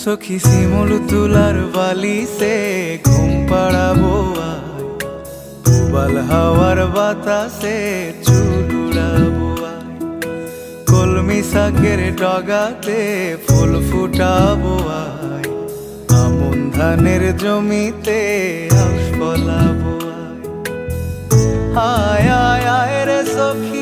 সখী শিমুল তুলার বালিসে ঘুম পাড়াবো আয়। হাওয়ার বাতাসে চুলুড়াবো আয়। কলমি শাকের ডগাতে ফুল ফুটাবো আয়। আমন ধানের জমিতে ফলাবো আয় আয় আয় রে সখী